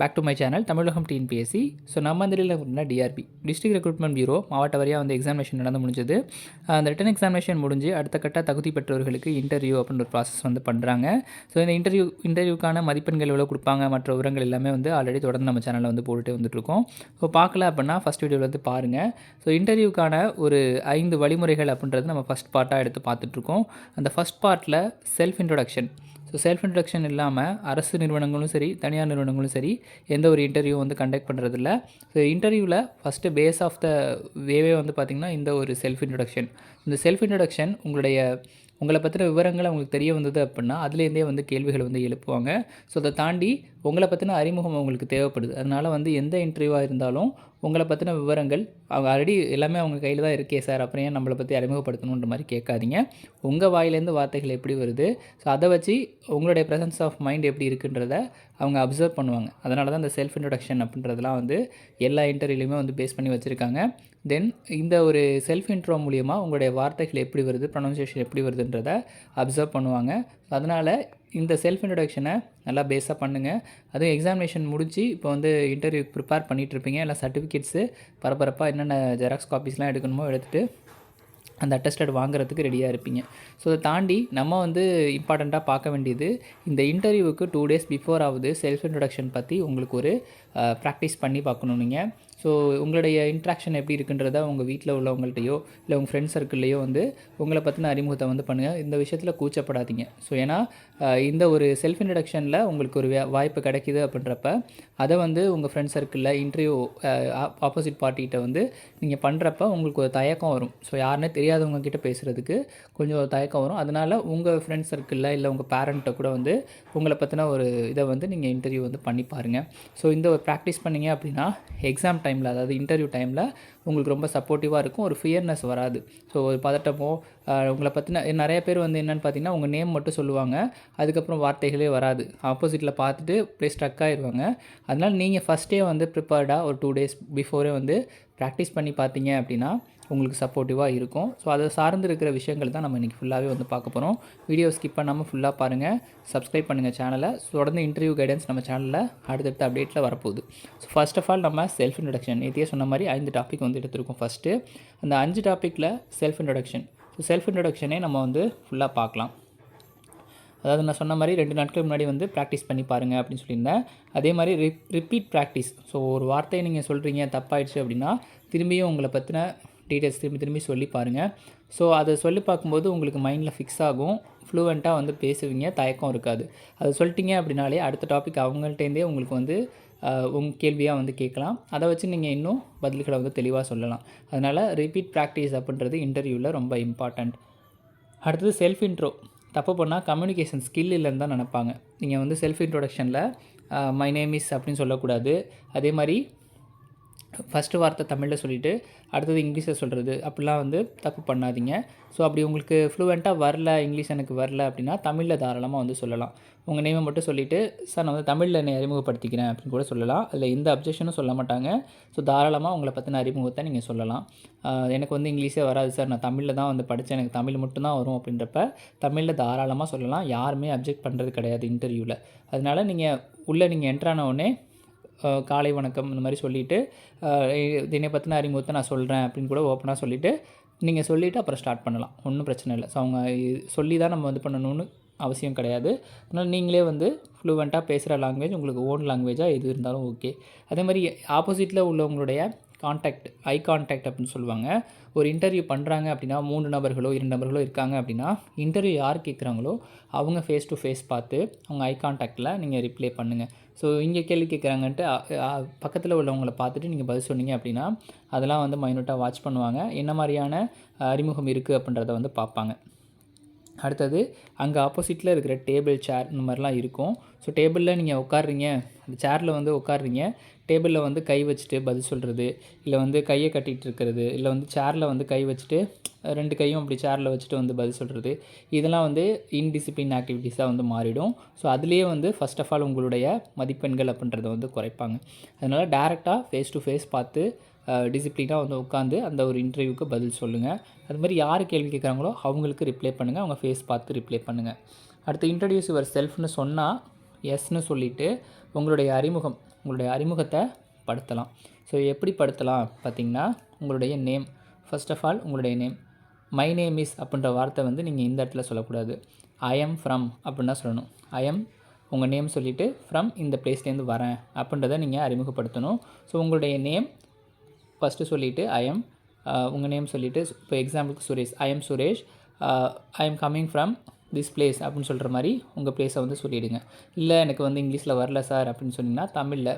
Back to my channel Tamilagam TNPSC so நம்ம அந்த அப்படின்னா டிஆர்பி டிஸ்ட்ரிக்ட் ரெக்ரூட்மெண்ட் பியூரோ மாவட்ட வாரியாக வந்து எக்ஸாமினேஷன் நடந்து முடிஞ்சது. அந்த ரிட்டன் எக்ஸாமினேஷன் முடிஞ்சு அடுத்த கட்ட தகுதி பெற்றவர்களுக்கு இன்டர்வியூ அப்படின்ற ஒரு ப்ராசஸ் வந்து பண்ணுறாங்க ஸோ இந்த இன்டர்வியூ இன்டர்வியூக்கான மதிப்பெண்கள் எவ்வளோ கொடுப்பாங்க மற்ற விவரங்கள் எல்லாமே வந்து ஆல்ரெடி தொடர்ந்து நம்ம சேனலில் வந்து போட்டுட்டு வந்துட்டுருக்கோம். ஸோ பார்க்கல அப்படின்னா ஃபஸ்ட் வீடியோவில் வந்து பாருங்கள் ஸோ இன்டர்வியூக்கான ஒரு ஐந்து வழிமுறைகள் அப்படின்றது நம்ம ஃபஸ்ட் பார்ட்டாக எடுத்து பார்த்துட்ருக்கோம் அந்த ஃபஸ்ட் பார்ட்டில் self introduction so self introduction இல்லாமல் அரசு நிறுவனங்களும் சரி தனியார் நிறுவனங்களும் சரி எந்த ஒரு இன்டர்வியூ வந்து கண்டக்ட் பண்ணுறதில்ல ஸோ இன்டர்வியூவில் ஃபஸ்ட்டு பேஸ் ஆஃப் த வேவே வந்து பார்த்திங்கன்னா இந்த ஒரு செல்ஃப் இன்ட்ரடக்ஷன் இந்த செல்ஃப் இன்ட்ரடக்ஷன் உங்களுடைய உங்களை பற்றின விவரங்கள் அவங்களுக்கு தெரிய வந்தது அப்படின்னா அதுலேருந்தே வந்து கேள்விகள் வந்து எழுப்புவாங்க. ஸோ அதை தாண்டி உங்களை பற்றின அறிமுகம் அவங்களுக்கு தேவைப்படுது. அதனால் வந்து எந்த இன்டர்வியூவாக இருந்தாலும் உங்களை பற்றின விவரங்கள் அவங்க ஆல்ரெடி எல்லாமே அவங்க கையில் தான் இருக்கே சார். அப்புறம் ஏன் நம்மளை பற்றி அறிமுகப்படுத்தணுன்ற மாதிரி கேட்காதீங்க. உங்கள் வாயிலேருந்து வார்த்தைகள் எப்படி வருது? ஸோ அதை வச்சு உங்களுடைய ப்ரெசன்ஸ் ஆஃப் மைண்ட் எப்படி இருக்குன்றத அவங்க அப்சர்வ் பண்ணுவாங்க. அதனால தான் இந்த செல்ஃப் இன்ட்ரொடக்ஷன் அப்படின்றதெல்லாம் வந்து எல்லா இன்டர்வியூலையுமே வந்து பேஸ் பண்ணி வச்சுருக்காங்க. தென் இந்த ஒரு செல்ஃப் இன்ட்ரோ மூலியமாக உங்களுடைய வார்த்தைகள் எப்படி வருது ப்ரொனன்சியேஷன் எப்படி வருதுன்றத அப்சர்வ் பண்ணுவாங்க. அதனால் இந்த செல்ஃப் இன்ட்ரடக்ஷனை நல்லா பேஸாக பண்ணுங்கள் அதுவும் எக்ஸாமினேஷன் முடிஞ்சு இப்போ வந்து இன்டர்வியூ ப்ரிப்பேர் பண்ணிகிட்ருப்பீங்க எல்லாம் சர்டிஃபிகேட்ஸு பரபரப்பாக என்னென்ன ஜெராக்ஸ் காப்பீஸ்லாம் எடுக்கணுமோ எடுத்துகிட்டு அந்த அட்டஸ்டட் வாங்குறதுக்கு ரெடியாக இருப்பீங்க. ஸோ அதை தாண்டி நம்ம வந்து இம்பார்ட்டண்ட்டாக பார்க்க வேண்டியது இந்த இன்டர்வியூவுக்கு டூ டேஸ் பிஃபோர் ஆகுது செல்ஃப் இன்ட்ரடக்ஷன் பற்றி உங்களுக்கு ஒரு ப்ராக்டிஸ் பண்ணி பார்க்கணும் நீங்கள் ஸோ உங்களுடைய இன்ட்ராக்ஷன் எப்படி இருக்குன்றத உங்கள் வீட்டில் உள்ளவங்கள்ட்டையோ இல்லை உங்கள் ஃப்ரெண்ட்ஸ் சர்க்கிள்லையோ வந்து உங்களை பற்றின அறிமுகத்தை வந்து பண்ணுங்கள் இந்த விஷயத்தில் கூச்சப்படாதீங்க. ஸோ ஏன்னா இந்த ஒரு செல்ஃப் இன்ட்ரடக்ஷனில் உங்களுக்கு ஒரு வாய்ப்பு கிடைக்கிது அப்படின்றப்ப அதை வந்து உங்கள் ஃப்ரெண்ட்ஸ் சர்க்கிளில் இன்டர்வியூ ஆப்போசிட் பார்ட்டிகிட்ட வந்து நீங்கள் பண்ணுறப்ப உங்களுக்கு ஒரு தயக்கம் வரும். ஸோ யாருன்னே தெரியாதவங்க கிட்ட பேசுகிறதுக்கு கொஞ்சம் தயக்கம் வரும். அதனால் உங்கள் ஃப்ரெண்ட்ஸ் சர்க்கிளில் இல்லை உங்கள் பேரண்ட்டை கூட வந்து உங்களை பற்றின ஒரு இதை வந்து நீங்கள் இன்டர்வியூ வந்து பண்ணி பாருங்கள் ஸோ இந்த ஒரு ப்ராக்டிஸ் பண்ணிங்க அப்படின்னா எக்ஸாம் டைம் டைமில் அதாவது இன்டர்வியூ டைமில் உங்களுக்கு ரொம்ப சப்போர்ட்டிவாக இருக்கும் ஒரு ஃபியர்னஸ் வராது. ஸோ ஒரு பதட்டமோ உங்களை பற்றின நிறைய பேர் வந்து என்னென்னு பார்த்தீங்கன்னா உங்கள் நேம் மட்டும் சொல்லுவாங்க. அதுக்கப்புறம் வார்த்தைகளே வராது. ஆப்போசிட்டில் பார்த்துட்டு அப்படியே ஸ்ட்ரக் ஆயிடுவாங்க அதனால் நீங்கள் ஃபஸ்ட்டே வந்து ப்ரிப்பேர்டாக ஒரு டூ டேஸ் பிஃபோரே வந்து ப்ராக்டிஸ் பண்ணி பார்த்தீங்க அப்படின்னா உங்களுக்கு சப்போர்ட்டிவாக இருக்கும். ஸோ அதை சார்ந்து இருக்கிற விஷயங்கள் தான் நம்ம இன்றைக்கி ஃபுல்லாகவே வந்து பார்க்க போகிறோம் வீடியோ ஸ்கிப் பண்ணாமல் ஃபுல்லாக பாருங்கள் சப்ஸ்கிரைப் பண்ணுங்கள் சேனலை தொடர்ந்து இன்டர்வியூ கைடன்ஸ் நம்ம சேனலில் அடுத்தடுத்த அப்டேட்டில் வரப்போகுது. ஸோ ஃபஸ்ட் ஆஃப் ஆல் நம்ம செல்ஃப் இன்ட்ரடக்ஷன் நேற்றையே சொன்ன மாதிரி ஐந்து டாபிக் வந்து எடுத்திருக்கோம் ஃபஸ்ட்டு அந்த அஞ்சு டாப்பிக்கில் செல்ஃப் இன்ட்ரடக்ஷன் ஸோ செல்ஃப் இன்ட்ரடக்ஷனே நம்ம வந்து ஃபுல்லாக பார்க்கலாம். அதாவது நான் சொன்ன மாதிரி ரெண்டு நாட்கள் முன்னாடி வந்து ப்ராக்டிஸ் பண்ணி பாருங்கள் அப்படின்னு சொல்லியிருந்தேன். அதே மாதிரி ரிப் ரிப்பீட் ப்ராக்டிஸ் ஸோ ஒரு வார்த்தையை நீங்கள் சொல்கிறீங்க தப்பாயிடுச்சு அப்படின்னா திரும்பியும் உங்களை பற்றின டீட்டெயில்ஸ் திரும்பி திரும்பி சொல்லி பாருங்கள் ஸோ அதை சொல்லி பார்க்கும்போது உங்களுக்கு மைண்டில் ஃபிக்ஸ் ஆகும். ஃப்ளூவெண்ட்டாக வந்து பேசுவீங்க. தயக்கம் இருக்காது. அதை சொல்லிட்டீங்க அப்படின்னாலே அடுத்த டாபிக் அவங்கள்ட்டேருந்தே உங்களுக்கு வந்து உங்கள் கேள்வியாக வந்து கேட்கலாம். அதை வச்சு நீங்கள் இன்னும் பதில்களை வந்து தெளிவாக சொல்லலாம். அதனால் ரிப்பீட் ப்ராக்டிஸ் அப்படின்றது இன்டர்வியூவில் ரொம்ப இம்பார்ட்டண்ட் அடுத்தது செல்ஃப் இன்ட்ரோ தப்பு பண்ணால் கம்யூனிகேஷன் ஸ்கில் இல்லைன்னு தான் நினப்பாங்க. நீங்கள் வந்து செல்ஃப் இன்ட்ரொடக்ஷனில் மை நேம் இஸ் அப்படின்னு சொல்லக்கூடாது. அதே மாதிரி ஃபஸ்ட்டு வார்த்தை தமிழில் சொல்லிவிட்டு அடுத்தது இங்கிலீஷில் சொல்கிறது அப்படிலாம் வந்து தப்பு பண்ணாதீங்க. ஸோ அப்படி உங்களுக்கு ஃப்ளூவெண்ட்டாக வரல இங்கிலீஷ் எனக்கு வரல அப்படின்னா தமிழில் தாராளமாக வந்து சொல்லலாம். உங்கள் நேமை மட்டும் சொல்லிவிட்டு சார் நான் வந்து தமிழில் என்னை அறிமுகப்படுத்திக்கிறேன் அப்படின்னு கூட சொல்லலாம். அதில் எந்த அப்ஜெக்ஷனும் சொல்ல மாட்டாங்க. ஸோ தாராளமாக உங்களை பற்றின அறிமுகத்தை நீங்கள் சொல்லலாம். எனக்கு வந்து இங்கிலீஷே வராது சார். நான் தமிழில் தான் வந்து படித்தேன் எனக்கு தமிழ் மட்டும்தான் வரும் அப்படின்றப்ப தமிழில் தாராளமாக சொல்லலாம். யாருமே அப்ஜெக்ட் பண்ணுறது கிடையாது இன்டர்வியூவில் அதனால் நீங்கள் உள்ளே நீங்கள் என்ட்ரான உடனே காலை வணக்கம் இந்த மாதிரி சொல்லிவிட்டு தினை பற்றின அறிமுகத்தை நான் சொல்கிறேன் அப்படின்னு கூட ஓப்பனாக சொல்லிவிட்டு நீங்கள் சொல்லிவிட்டு அப்புறம் ஸ்டார்ட் பண்ணலாம். ஒன்றும் பிரச்சனை இல்லை. ஸோ அவங்க சொல்லி தான் நம்ம வந்து பண்ணணும்னு அவசியம் கிடையாது. அதனால் நீங்களே வந்து ஃப்ளூவெண்ட்டாக பேசுகிற லாங்குவேஜ் உங்களுக்கு ஓன் லாங்குவேஜாக எது இருந்தாலும் ஓகே அதே மாதிரி ஆப்போசிட்டில் உள்ளவங்களுடைய கான்டாக்ட் ஐ கான்டாக்ட் அப்படின்னு சொல்லுவாங்க. ஒரு இன்டர்வியூ பண்ணுறாங்க அப்படின்னா மூணு நபர்களோ இரண்டு நபர்களோ இருக்காங்க அப்படின்னா இன்டர்வியூ யார் கேட்குறாங்களோ அவங்க ஃபேஸ் டு ஃபேஸ் பார்த்து அவங்க ஐ கான்டாக்டில் நீங்கள் ரிப்ளை பண்ணுங்கள் ஸோ இங்கே கேள்வி கேட்குறாங்கன்ட்டு பக்கத்தில் உள்ளவங்களை பார்த்துட்டு நீங்கள் பதில் சொன்னீங்க அப்படின்னா அதெல்லாம் வந்து மைனூட்டாக வாட்ச் பண்ணுவாங்க. என்ன மாதிரியான அறிமுகம் இருக்குது அப்படின்றத வந்து பார்ப்பாங்க. அடுத்தது அங்கே ஆப்போசிட்டில் இருக்கிற டேபிள் சேர் இந்த மாதிரிலாம் இருக்கும். ஸோ டேபிளில் நீங்கள் உட்காடுறீங்க அந்த சேரில் வந்து உட்காடுறீங்க டேபிளில் வந்து கை வச்சுட்டு பதில் சொல்கிறது இல்லை வந்து கையை கட்டிகிட்டு இருக்கிறது இல்லை வந்து சேரில் வந்து கை வச்சுட்டு ரெண்டு கையும் அப்படி சேரில் வச்சுட்டு வந்து பதில் சொல்கிறது இதெல்லாம் வந்து இன்டிசிப்ளின் ஆக்டிவிட்டீஸாக வந்து மாறிடும். ஸோ அதுலேயே வந்து ஃபஸ்ட் ஆஃப் ஆல் உங்களுடைய மதிப்பெண்கள் அப்படின்றத வந்து குறைப்பாங்க. அதனால் டேரெக்டாக ஃபேஸ் டு ஃபேஸ் பார்த்து டிசிப்ளினாக வந்து உட்காந்து அந்த ஒரு இன்டர்வியூக்கு பதில் சொல்லுங்கள் அது மாதிரி யார் கேள்வி கேட்குறாங்களோ அவங்களுக்கு ரிப்ளை பண்ணுங்கள் அவங்க ஃபேஸ் பார்த்து ரிப்ளை பண்ணுங்கள் அடுத்து இன்ட்ரடியூஸ் யுவர் செல்ஃப்னு சொன்னால் எஸ்னு சொல்லிவிட்டு உங்களுடைய அறிமுகம் உங்களுடைய அறிமுகத்தை படுத்தலாம். ஸோ எப்படி படுத்தலாம்? பார்த்தீங்கன்னா உங்களுடைய நேம் ஃபர்ஸ்ட் ஆஃப் ஆல் உங்களுடைய நேம் மை நேம் இஸ் அப்படின்ற வார்த்தை வந்து நீங்கள் இந்த இடத்துல சொல்லக்கூடாது. ஐ எம் ஃப்ரம் அப்படின்னா தான் சொல்லணும். ஐ எம் உங்கள் நேம் சொல்லிவிட்டு ஃப்ரம் இந்த பிளேஸ்லேருந்து வரேன் அப்படின்றத நீங்கள் அறிமுகப்படுத்தணும். ஸோ உங்களுடைய நேம் ஃபஸ்ட்டு சொல்லிவிட்டு ஐ எம் உங்கள் நேம் சொல்லிவிட்டு இப்போ எக்ஸாம்பிளுக்கு Suresh I am Suresh I am coming from this place அப்படின்னு சொல்கிற மாதிரி உங்கள் பிளேஸை வந்து சொல்லிவிடுங்க இல்லை எனக்கு வந்து இங்கிலீஷில் வரல சார் அப்படின்னு சொன்னிங்கன்னா தமிழில்.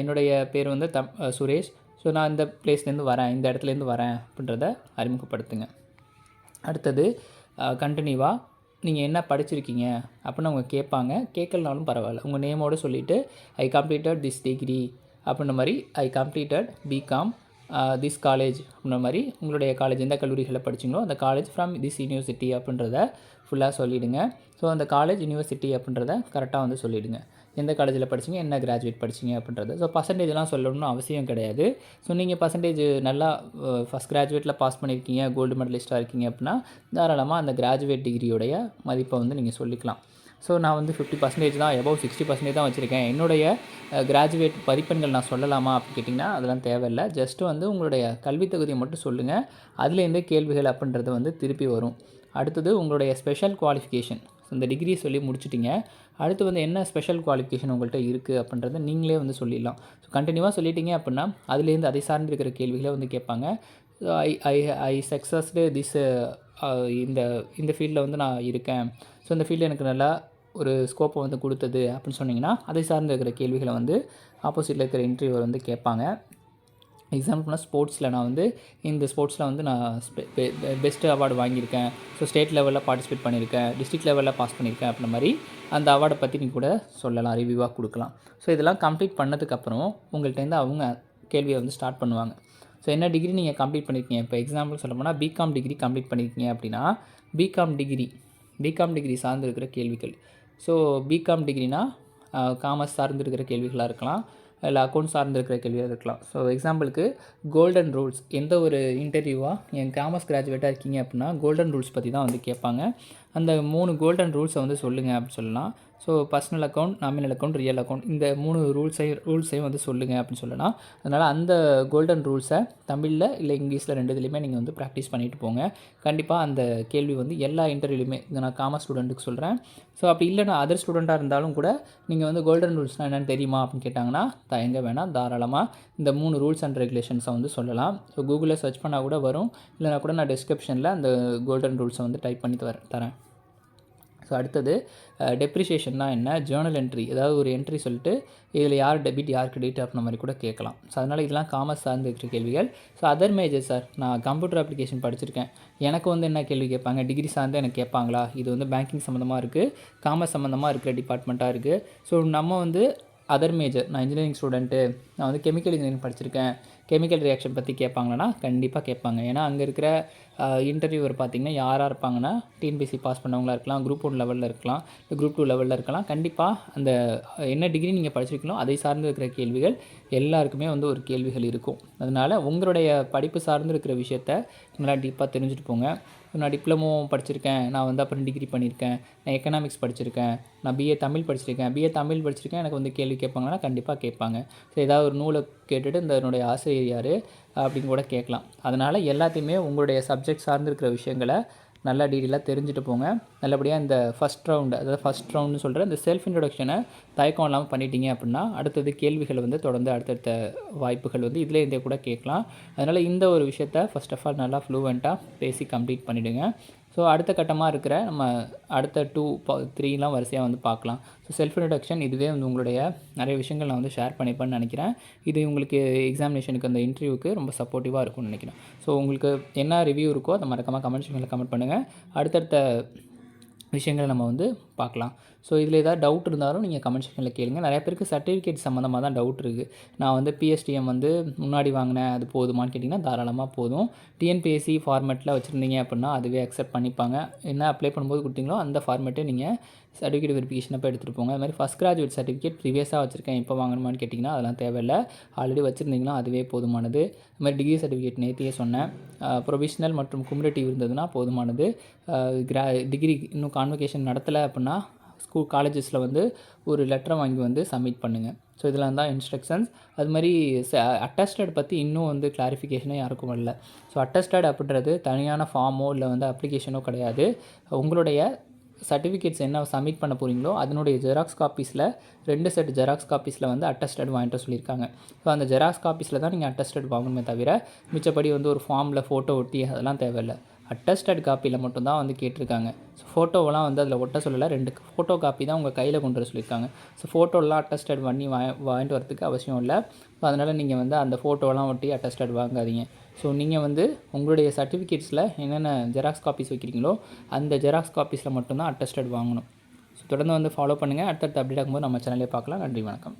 என்னுடைய பேர் வந்து தம் சுரேஷ். ஸோ நான் இந்த பிளேஸ்லேருந்து வரேன் இந்த இடத்துலேருந்து வரேன் அப்படின்றத அறிமுகப்படுத்துங்க. அடுத்தது கண்டினியூவாக நீங்கள் என்ன படிச்சிருக்கீங்க? அப்படின்னு அவங்க கேட்பாங்க. கேட்கலனாலும் பரவாயில்ல. உங்கள் நேமோடு சொல்லிவிட்டு ஐ கம்ப்ளீட்டட் திஸ் டிகிரி அப்படின்ற மாதிரி I completed BCom this college அப்படின்ற மாதிரி உங்களுடைய காலேஜ் எந்த கல்லூரிகளில் படிச்சிங்களோ அந்த காலேஜ் ஃப்ரம் திஸ் யூனிவர்சிட்டி அப்படின்றத ஃபுல்லாக சொல்லிவிடுங்க ஸோ அந்த காலேஜ் யூனிவர்சிட்டி அப்படின்றத கரெக்டாக வந்து சொல்லிவிடுங்க எந்த காலேஜில் படிச்சீங்க என்ன கிராஜுவேட் படிச்சீங்க அப்படின்றது. ஸோ பர்சன்டேஜ்லாம் சொல்லணும்னு அவசியம் கிடையாது. ஸோ நீங்கள் பர்சன்டேஜ் நல்லா ஃபஸ்ட் கிராஜுவேட்டில் பாஸ் பண்ணியிருக்கீங்க கோல்டு மெடலிஸ்ட்டாக இருக்கீங்க அப்படின்னா தாராளமாக அந்த கிராஜுவேட் டிகிரியோடைய மதிப்பை வந்து நீங்கள் சொல்லிக்கலாம். ஸோ நான் வந்து ஃபிஃப்டி பர்சன்டேஜ் தான் எபவ் சிக்ஸ்டி பர்சன்டேஜ் தான் வச்சுருக்கேன். என்னுடைய கிராஜுவேட் மதிப்பெண்கள் நான் சொல்லலாமா அப்படின்னு கேட்டிங்கன்னா அதெல்லாம் தேவையில்லை. ஜஸ்ட்டு வந்து உங்களுடைய கல்வித் தகுதியை மட்டும் சொல்லுங்கள் அதுலேருந்தே கேள்விகள் அப்படின்றது வந்து திருப்பி வரும். அடுத்தது உங்களுடைய ஸ்பெஷல் குவாலிஃபிகேஷன் இந்த டிகிரி சொல்லி முடிச்சிட்டிங்க. அடுத்து வந்து என்ன ஸ்பெஷல் குவாலிஃபிகேஷன் உங்கள்கிட்ட இருக்குது அப்படின்றத நீங்களே வந்து சொல்லிடலாம். ஸோ கண்டினியூவாக சொல்லிட்டீங்க அப்படின்னா அதுலேருந்து அதை சார்ந்திருக்கிற கேள்விகளை வந்து கேட்பாங்க. ஐ ஐ ஐ சக்ஸஸ்டு திஸ் இந்த இந்த ஃபீல்டில் வந்து நான் இருக்கேன். ஸோ இந்த ஃபீல்டில் எனக்கு நல்லா ஒரு ஸ்கோப்பை வந்து கொடுத்தது அப்படின்னு சொன்னிங்கன்னா அதை சார்ந்து இருக்கிற கேள்விகளை வந்து ஆப்போசிட்டில் இருக்கிற இன்டர்வியூவர் வந்து கேட்பாங்க. எக்ஸாம்பிள்னா ஸ்போர்ட்ஸில் நான் வந்து இந்த ஸ்போர்ட்ஸில் வந்து நான் பெஸ்ட்டு அவார்டு வாங்கியிருக்கேன். ஸோ ஸ்டேட் லெவலில் பார்ட்டிசிபேட் பண்ணியிருக்கேன். டிஸ்ட்ரிக்ட் லெவலில் பாஸ் பண்ணியிருக்கேன் அப்படின்ற மாதிரி அந்த அவார்டை பற்றி நீங்கள் கூட சொல்லலாம் ரிவ்யூவாக கொடுக்கலாம். ஸோ இதெல்லாம் கம்ப்ளீட் பண்ணதுக்கப்புறம் உங்கள்கிட்டேருந்து அவங்க கேள்வியை வந்து ஸ்டார்ட் பண்ணுவாங்க. ஸோ என்ன டிகிரி நீங்கள் கம்ப்ளீட் பண்ணியிருக்கீங்க இப்போ எக்ஸாம்பிள் சொல்ல போனால் பிகாம் டிகிரி கம்ப்ளீட் பண்ணியிருக்கீங்க அப்படின்னா பிகாம் டிகிரி பிகாம் டிகிரி சார்ந்து இருக்கிற கேள்விகள். ஸோ பிகாம் டிகிரினா காமர்ஸ் சார்ந்திருக்கிற கேள்விகளாக இருக்கலாம். இல்லை அக்கௌண்ட் சார்ந்திருக்கிற கேள்வியாக இருக்கலாம். ஸோ எக்ஸாம்பிளுக்கு கோல்டன் ரூல்ஸ் எந்த ஒரு இன்டர்வியூவாக என் காமர்ஸ் கிராஜுவேட்டாக இருக்கீங்க அப்படின்னா கோல்டன் ரூல்ஸ் பற்றி தான் வந்து கேட்பாங்க. அந்த மூணு கோல்டன் ரூல்ஸை வந்து சொல்லுங்கள் அப்படின்னு சொல்லலாம். So personal account nominal account real account இந்த மூணு ரூல்ஸையும் ரூல்ஸையும் வந்து சொல்லுங்கள் அப்படின்னு சொல்லலாம். அதனால் அந்த கோல்டன் ரூல்ஸை தமிழில் இல்லை இங்கிலீஷில் ரெண்டு இதுலையுமே நீங்கள் வந்து ப்ராக்டிஸ் பண்ணிட்டு போங்க. கண்டிப்பாக அந்த கேள்வி வந்து எல்லா இன்டர்வியூலையுமே இதை நான் காமர்ஸ் ஸ்டூடெண்ட்டுக்கு சொல்கிறேன் ஸோ அப்படி இல்லைனா அதர் ஸ்டூடெண்ட்டாக இருந்தாலும் கூட நீங்கள் வந்து கோல்டன் ரூல்ஸ்னால் என்னென்னு தெரியுமா அப்படின்னு கேட்டாங்கன்னா தயங்க வேணாம் தாராளமாக இந்த மூணு ரூல்ஸ் அண்ட் ரெகுலேஷன்ஸை வந்து சொல்லலாம். ஸோ கூகுளில் சர்ச் பண்ணால் கூட வரும். இல்லைனா கூட நான் டிஸ்கிரிப்ஷனில் அந்த கோல்டன் ரூல்ஸை வந்து டைப் பண்ணி தரேன் தரேன். ஸோ அடுத்தது டெப்ரிஷியேஷன்னா என்ன? ஜேர்னல் என்ட்ரி ஏதாவது ஒரு என்ட்ரி சொல்லிட்டு இதில் யார் டெபிட் யார் கிரெடிட் அப்படின்ற மாதிரி கூட கேட்கலாம். ஸோ அதனால் இதெல்லாம் காமர்ஸ் சார்ந்து இருக்கிற கேள்விகள். ஸோ அதர் மேஜர் சார் நான் கம்ப்யூட்டர் அப்ளிகேஷன் படிச்சிருக்கேன். எனக்கு வந்து என்ன கேள்வி கேட்பாங்க? டிகிரி சார்ந்து எனக்கு கேட்பாங்களா? இது வந்து பேங்கிங் சம்மந்தமாக இருக்குது காமர்ஸ் சம்மந்தமாக இருக்கிற டிபார்ட்மெண்ட்டாக இருக்குது ஸோ நம்ம வந்து அதர் மேஜர் நான் இன்ஜினியரிங் ஸ்டூடெண்ட்டு நான் வந்து கெமிக்கல் இன்ஜினியரிங் படிச்சிருக்கேன். கெமிக்கல் ரியாக்ஷன் பற்றி கேட்பாங்கன்னா கண்டிப்பாக கேட்பாங்க. ஏன்னா அங்கே இருக்கிற இன்டர்வியூவர் பார்த்தீங்கன்னா யாராக இருப்பாங்கன்னா டிஎன்பிசி பாஸ் பண்ணவங்களா இருக்கலாம் குரூப் ஒன் லெவலில் இருக்கலாம் இல்லை குரூப் டூ லெவலில் இருக்கலாம். கண்டிப்பாக அந்த என்ன டிகிரி நீங்கள் படிச்சிருக்கீங்களோ அதை சார்ந்து இருக்கிற கேள்விகள் எல்லாருக்குமே வந்து ஒரு கேள்விகள் இருக்கும். அதனால் உங்களுடைய படிப்பு சார்ந்து இருக்கிற விஷயத்த நல்லா டீப்பாக தெரிஞ்சுட்டு போங்க. நான் டிப்ளமோ படிச்சிருக்கேன். நான் வந்து அப்புறம் டிகிரி பண்ணியிருக்கேன் நான் எக்கனாமிக்ஸ் படிச்சிருக்கேன். நான் பிஏ தமிழ் படிச்சிருக்கேன். பிஏ தமிழ் படிச்சிருக்கேன். எனக்கு வந்து கேள்வி கேட்பாங்கன்னா கண்டிப்பாக கேட்பாங்க. ஸோ ஏதாவது ஒரு நூலை கேட்டுட்டு இந்த என்னுடைய ஆசிரியர் யார்? அப்படின்னு கூட கேட்கலாம். அதனால் எல்லாத்தையுமே உங்களுடைய சப்ஜெக்ட் சார்ந்திருக்கிற விஷயங்களை நல்லா டீட்டெயிலாக தெரிஞ்சுட்டு போங்க. நல்லபடியாக இந்த ஃபஸ்ட் ரவுண்டு அதாவது ஃபஸ்ட் ரவுண்டுன்னு சொல்கிற இந்த செல்ஃப் இன்ட்ரொடக்ஷனை தயக்கம் இல்லாமல் பண்ணிட்டீங்க அப்படின்னா அடுத்தது கேள்விகள் வந்து தொடர்ந்து அடுத்தடுத்த வாய்ப்புகள் வந்து இதிலே இருந்தே கூட கேட்கலாம். அதனால் இந்த ஒரு விஷயத்த ஃபஸ்ட் ஆஃப் ஆல் நல்லா ஃப்ளூவெண்ட்டாக பேசி கம்ப்ளீட் பண்ணிவிடுங்க ஸோ அடுத்த கட்டமாக இருக்கிற நம்ம அடுத்த டூ த்ரீலாம் வரிசையாக வந்து பார்க்கலாம். ஸோ செல்ஃப் இன்ட்ரடக்ஷன் இதுவே வந்து உங்களுடைய நிறைய விஷயங்கள் நான் வந்து ஷேர் பண்ணிப்பேன்னு நினைக்கிறேன். இது உங்களுக்கு எக்ஸாமினேஷனுக்கு அந்த இன்டர்வியூக்கு ரொம்ப சப்போர்ட்டிவாக இருக்கும்னு நினைக்கிறேன். ஸோ உங்களுக்கு என்ன ரிவ்யூ இருக்கோ அதை மறக்காமல் கமெண்ட் செக்ஷனில் கமெண்ட் பண்ணுங்கள் அடுத்தடுத்த விஷயங்களை நம்ம வந்து பார்க்கலாம். ஸோ இதில் ஏதாவது டவுட் இருந்தாலும் நீங்கள் கமெண்ட் செக்ஷனில் கேளுங்க. நிறைய பேருக்கு சர்டிஃபிகேட் சம்மந்தமாக தான் டவுட் இருக்குது நான் வந்து பிஎஸ்டிஎம் வந்து முன்னாடி வாங்கினேன் அது போதுமான்னு கேட்டிங்கன்னா தாராளமாக போதும். டிஎன்பிஎஸ்சி ஃபார்மேட்டில் வச்சுருந்தீங்க அப்படின்னா அதுவே அக்செப்ட் பண்ணிப்பாங்க. என்ன அப்ளை பண்ணும்போது கொடுத்தீங்களோ அந்த ஃபார்மேட்டே நீங்கள் சர்டிஃபிகேட் வெரிஃபிகேஷன் அப்போ எடுத்துகிட்டு போங்க. அது மாதிரி ஃபஸ்ட் கிராஜுவேட் சர்டிஃபிகேட் ப்ரீவியஸாக வச்சுருக்கேன். இப்போ வாங்கணுமான்னு கேட்டிங்கன்னா அதெல்லாம் தேவையில்லை. ஆல்ரெடி வச்சுருந்தீங்கன்னா அதுவே போதுமானது. அது மாதிரி டிகிரி சர்டிஃபிகேட் நேற்றியே சொன்னேன் ப்ரொவிஷனல் மற்றும் குமுலேட்டிவ் இருந்ததுன்னா போதுமானது. கிரா டிகிரி இன்னும் கான்வெகேஷன் நடத்தலை அப்படின்னா ஸ்கூல் காலேஜஸில் வந்து ஒரு லெட்டரை வாங்கி வந்து சப்மிட் பண்ணுங்கள் ஸோ இதெல்லாம் தான் இன்ஸ்ட்ரக்ஷன்ஸ் அது மாதிரி அட்டஸ்டட் பற்றி இன்னும் வந்து கிளாரிஃபிகேஷனே யாருக்கும் வரல. ஸோ அட்டஸ்டட் அப்படின்றது தனியான ஃபார்மோ இல்லை வந்து அப்ளிகேஷனோ கிடையாது. உங்களுடைய சர்டிஃபிகேட்ஸ் என்ன சப்மிட் பண்ண போகிறீங்களோ அதனுடைய ஜெராக்ஸ் காப்பீஸில் ரெண்டு செட் ஜெராக்ஸ் காப்பீஸில் வந்து அட்டஸ்டட் வாங்கிட்டு சொல்லியிருக்காங்க. ஸோ அந்த ஜெராக்ஸ் காப்பீஸில் தான் நீங்கள் அட்டஸ்டட் வாங்கணுமே தவிர மிச்சப்படி வந்து ஒரு ஃபார்மில் ஃபோட்டோ ஒட்டி அதெல்லாம் தேவையில்லை. அட்டஸ்டட் காப்பியில் மட்டும்தான் வந்து கேட்டிருக்காங்க. ஸோ ஃபோட்டோவெல்லாம் வந்து அதில் ஒட்ட சொல்லலை. ரெண்டு ஃபோட்டோ காப்பி தான் உங்கள் கையில் கொண்டு வர சொல்லியிருக்காங்க. ஸோ ஃபோட்டோலாம் அட்டஸ்டட் பண்ணி வா வாங்கிட்டு வரதுக்கு அவசியம் இல்லை. ஸோ அதனால் நீங்கள் வந்து அந்த ஃபோட்டோலாம் ஒட்டி அட்டஸ்டட் வாங்காதீங்க. ஸோ நீங்கள் வந்து உங்களுடைய சர்டிஃபிகேட்ஸில் என்னென்ன ஜெராக்ஸ் காப்பீஸ் வைக்கிறீங்களோ அந்த ஜெராக்ஸ் காப்பீஸில் மட்டும்தான் அட்டஸ்டட் வாங்கணும். ஸோ தொடர்ந்து வந்து ஃபாலோ பண்ணுங்கள் அடுத்தடுத்து அப்டேட் ஆகும்போது நம்ம சேனலே பார்க்கலாம். நன்றி வணக்கம்.